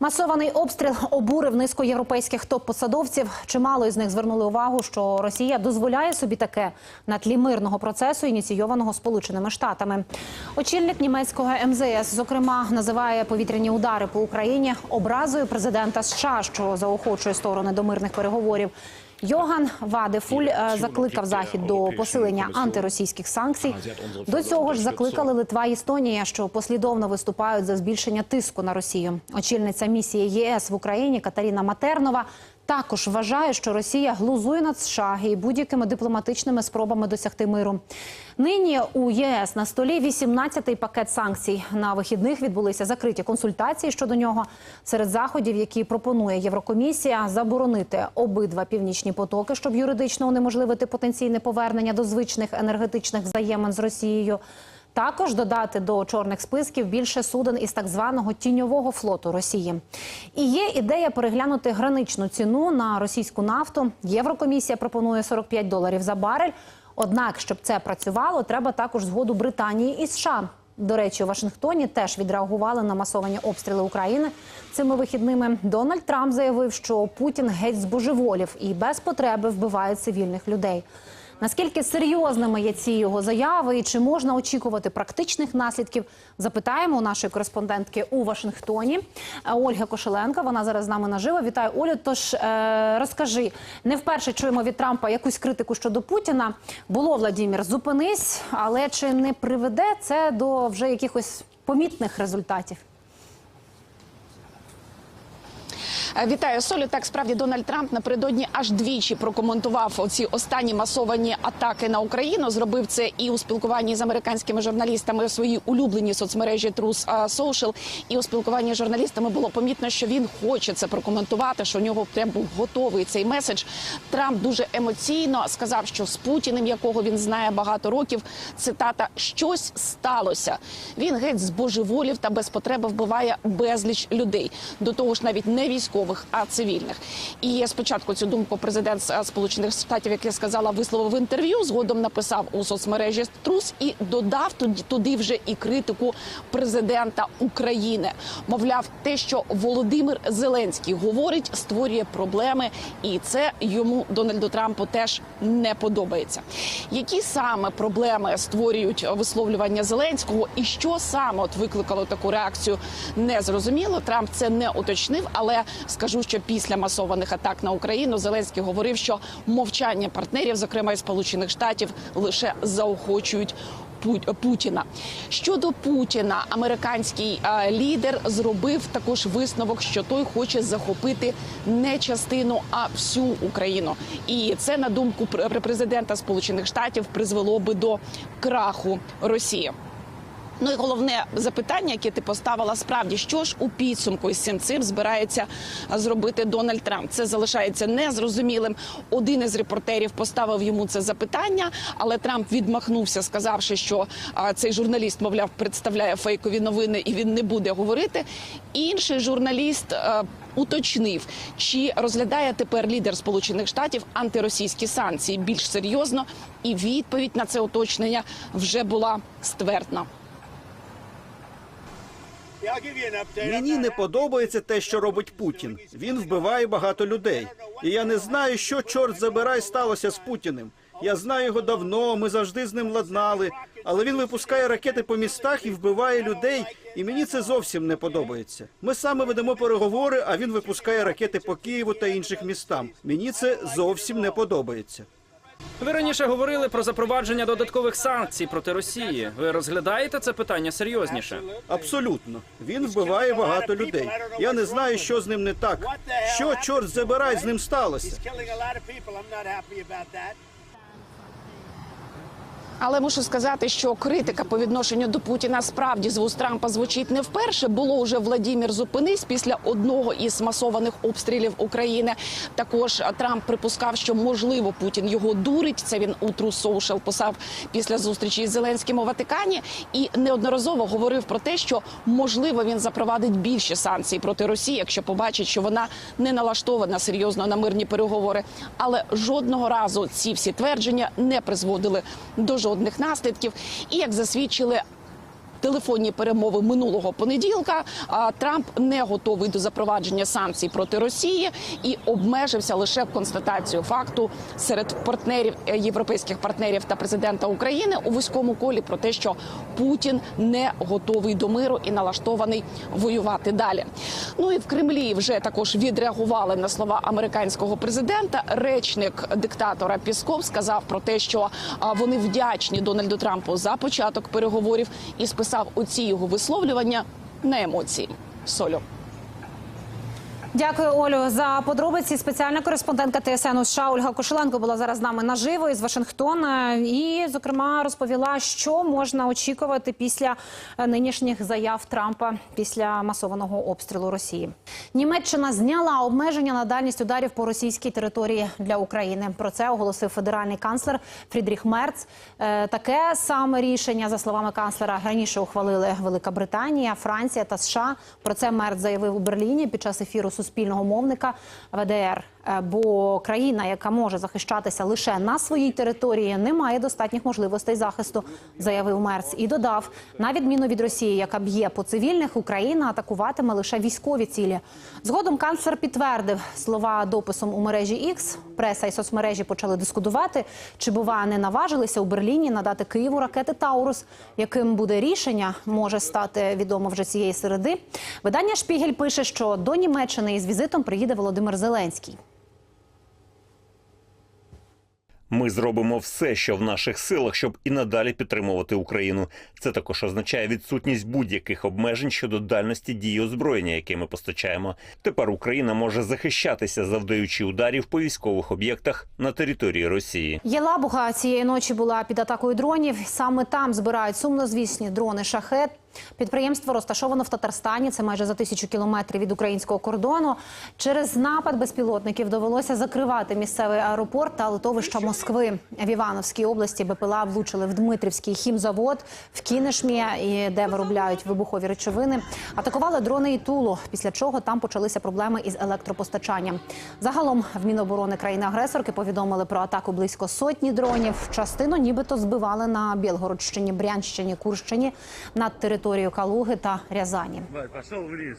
Масований обстріл обурив низку європейських топ-посадовців. Чимало із них звернули увагу, що Росія дозволяє собі таке на тлі мирного процесу, ініційованого Сполученими Штатами. Очільник німецького МЗС, зокрема, називає повітряні удари по Україні образою президента США, що заохочує сторони до мирних переговорів. Йоган Вадефуль е, закликав захід до посилення антиросійських санкцій. До цього ж закликали Литва і Естонія, що послідовно виступають за збільшення тиску на Росію. Очільниця місії ЄС в Україні Катерина Матернова також вважає, що Росія глузує над США і будь-якими дипломатичними спробами досягти миру. Нині у ЄС на столі 18-й пакет санкцій. На вихідних відбулися закриті консультації щодо нього. Серед заходів, які пропонує Єврокомісія, заборонити обидва північні потоки, щоб юридично унеможливити потенційне повернення до звичних енергетичних взаємин з Росією. Також додати до чорних списків більше суден із так званого тіньового флоту Росії. І є ідея переглянути граничну ціну на російську нафту. Єврокомісія пропонує 45 доларів за барель. Однак, щоб це працювало, треба також згоду Британії і США. До речі, у Вашингтоні теж відреагували на масовані обстріли України цими вихідними. Дональд Трамп заявив, що Путін геть збожеволів і без потреби вбиває цивільних людей. Наскільки серйозними є ці його заяви, і чи можна очікувати практичних наслідків? Запитаємо у нашої кореспондентки у Вашингтоні е, Ольга Кошеленка. Вона зараз з нами наживо. Вітаю Олю. Тож е, розкажи, не вперше чуємо від Трампа якусь критику щодо Путіна. Було Владімір, зупинись, але чи не приведе це до вже якихось помітних результатів? Вітаю Солі. Так справді Дональд Трамп напередодні аж двічі прокоментував оці останні масовані атаки на Україну. Зробив це і у спілкуванні з американськими журналістами у своїй улюбленій соцмережі Truth Social. І у спілкуванні з журналістами було помітно, що він хоче це прокоментувати. Що у нього прям був готовий цей меседж. Трамп дуже емоційно сказав, що з Путіним, якого він знає багато років, цитата щось сталося. Він геть збожеволів та без потреби вбиває безліч людей. До того ж, навіть не військових, а цивільних. І спочатку цю думку президент Сполучених Штатів, як я сказала, висловив в інтерв'ю. Згодом написав у соцмережі Трус і додав туди, туди вже і критику президента України. Мовляв, те, що Володимир Зеленський говорить, створює проблеми, і це йому Дональду Трампу теж не подобається. Які саме проблеми створюють висловлювання Зеленського, і що саме от викликало таку реакцію, не зрозуміло. Трамп це не уточнив, але скажу, що після масованих атак на Україну Зеленський говорив, що мовчання партнерів, зокрема і Сполучених Штатів, лише заохочують. Пу- Путіна щодо Путіна, американський е, лідер зробив також висновок, що той хоче захопити не частину, а всю Україну. І це на думку пр- президента Сполучених Штатів призвело би до краху Росії. Ну і головне запитання, яке ти поставила, справді що ж у підсумку із цим цим збирається зробити Дональд Трамп. Це залишається незрозумілим. Один із репортерів поставив йому це запитання, але Трамп відмахнувся, сказавши, що а, цей журналіст, мовляв, представляє фейкові новини і він не буде говорити. Інший журналіст. а, Уточнив, чи розглядає тепер лідер Сполучених Штатів антиросійські санкції більш серйозно, і відповідь на це уточнення вже була ствердна. Мені не подобається те, що робить Путін. Він вбиває багато людей. І я не знаю, що чорт забирай сталося з Путіним. Я знаю його давно. Ми завжди з ним ладнали. Але він випускає ракети по містах і вбиває людей. І мені це зовсім не подобається. Ми саме ведемо переговори, а він випускає ракети по Києву та інших містам. Мені це зовсім не подобається. Ви раніше говорили про запровадження додаткових санкцій проти Росії. Ви розглядаєте це питання серйозніше? Абсолютно, він вбиває багато людей. Я не знаю, що з ним не так. Що чорт забирай з ним сталося? Але мушу сказати, що критика по відношенню до Путіна справді з вуст Трампа звучить не вперше. Було уже Владімір зупинись після одного із масованих обстрілів України. Також Трамп припускав, що можливо Путін його дурить. Це він у True Social писав після зустрічі із Зеленським у Ватикані і неодноразово говорив про те, що можливо він запровадить більше санкцій проти Росії, якщо побачить, що вона не налаштована серйозно на мирні переговори. Але жодного разу ці всі твердження не призводили до жодних наслідків. І як засвідчили телефонні перемови минулого понеділка. Трамп не готовий до запровадження санкцій проти Росії і обмежився лише констатацією факту серед партнерів е, європейських партнерів та президента України у вузькому колі про те, що Путін не готовий до миру і налаштований воювати далі. Ну і в Кремлі вже також відреагували на слова американського президента. Речник диктатора Пісков сказав про те, що вони вдячні Дональду Трампу за початок переговорів і списав оці його висловлювання на емоції. Солю. Дякую, Олю, за подробиці. Спеціальна кореспондентка ТСН США Ольга Кошеленко була зараз з нами наживо із Вашингтона і, зокрема, розповіла, що можна очікувати після нинішніх заяв Трампа після масованого обстрілу Росії. Німеччина зняла обмеження на дальність ударів по російській території для України. Про це оголосив федеральний канцлер Фрідріх Мерц. Е, Таке саме рішення, за словами канцлера, раніше ухвалили Велика Британія, Франція та США. Про це Мерц заявив у Берліні під час ефіру суспільного мовника ВДР. Е, Бо країна, яка може захищатися лише на своїй території, не має достатніх можливостей захисту, заявив Мерц. І додав, на відміну від Росії, яка б'є по цивільних, Україна атакуватиме лише військові цілі. Згодом канцлер підтвердив слова дописом у мережі X. Преса і соцмережі почали дискутувати, чи бува не наважилися у Берліні надати Києву ракети Таурус. Яким буде рішення, може стати відомо вже цієї середи. Видання Шпігель пише, що до Німеччини із візитом приїде Володимир Зеленський. Ми зробимо все, що в наших силах, щоб і надалі підтримувати Україну. Це також означає відсутність будь-яких обмежень щодо дальності дії озброєння, яке ми постачаємо. Тепер Україна може захищатися, завдаючи ударів по військових об'єктах на території Росії. Єлабуга цієї ночі була під атакою дронів. Саме там збирають сумнозвісні дрони шахет. Підприємство розташовано в Татарстані. Це майже за тисячу кілометрів від українського кордону. Через напад безпілотників довелося закривати місцевий аеропорт та литовища Москви. В Івановській області БПЛА влучили в Дмитрівський хімзавод в Кінешмі, де виробляють вибухові речовини. Атакували дрони і Тулу, після чого там почалися проблеми із електропостачанням. Загалом в Міноборони країни-агресорки повідомили про атаку близько сотні дронів. Частину нібито збивали на Білгородщині, Брянщині, Курщині над територією Калуги та Рязані. Пішов в лес.